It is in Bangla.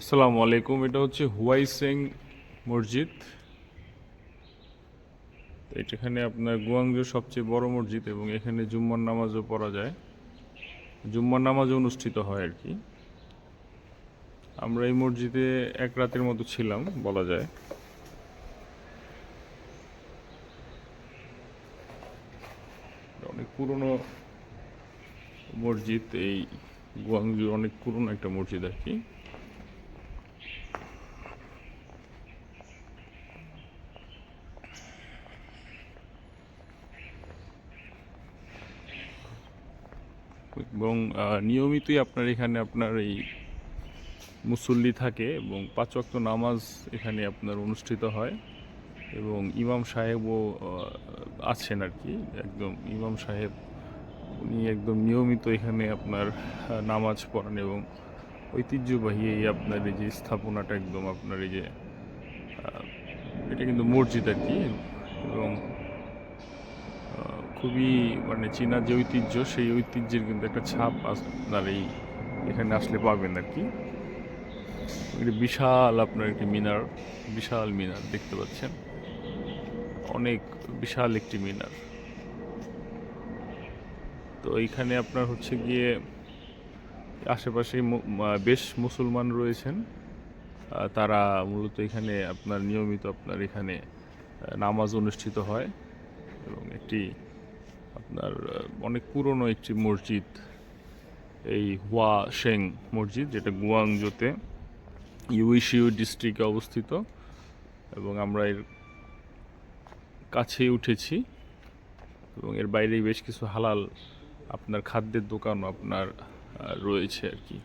আসসালামু আলাইকুম, এটা হচ্ছে হুয়াই সেং মসজিদ। এখানে আপনার গুয়াংজুর সবচেয়ে বড় মসজিদ এবং এখানে জুম্মার নামাজও পড়া যায়। জুম্মার নামাজও অনুষ্ঠিত হয় আর কি। আমরা এই মসজিদে এক রাতের মতো ছিলাম, বলা যায়। অনেক পুরনো মসজিদ, এই গুয়াংজুর অনেক পুরনো একটা মসজিদ আর কি। এবং নিয়মিতই আপনার এখানে আপনার এই মুসল্লি থাকে এবং পাঁচ ওয়াক্ত নামাজ এখানে আপনার অনুষ্ঠিত হয় এবং ইমাম সাহেবও আছেন আর কি। একদম ইমাম সাহেব, উনি একদম নিয়মিত এখানে আপনার নামাজ পড়ান এবং ঐতিহ্যবাহী এই আপনার এই যে স্থাপনাটা একদম আপনার এই যে এটা কিন্তু মসজিদ আর কি। এবং খুবই মানে চীনা যে ঐতিহ্য, সেই ঐতিহ্যের কিন্তু একটা ছাপ আপনার এই এখানে আসলে পাবেন আর কি। বিশাল আপনার একটি মিনার, বিশাল মিনার দেখতে পাচ্ছেন। অনেক বিশাল একটি মিনার। তো এইখানে আপনার হচ্ছে গিয়ে আশেপাশে বেশ মুসলমান রয়েছেন। তারা মূলত এখানে আপনার নিয়মিত আপনার এখানে নামাজ অনুষ্ঠিত হয় এবং একটি আপনার অনেক পুরনো একটি মসজিদ, এই হুয়া শেং মসজিদ, যেটা গুয়াংজোতে ইউইশিউ ডিস্ট্রিক্টে অবস্থিত, এবং আমরা এর কাছেই উঠেছি, এবং এর বাইরেই বেশ কিছু হালাল আপনার খাদ্যের দোকানও আপনার রয়েছে আর কি।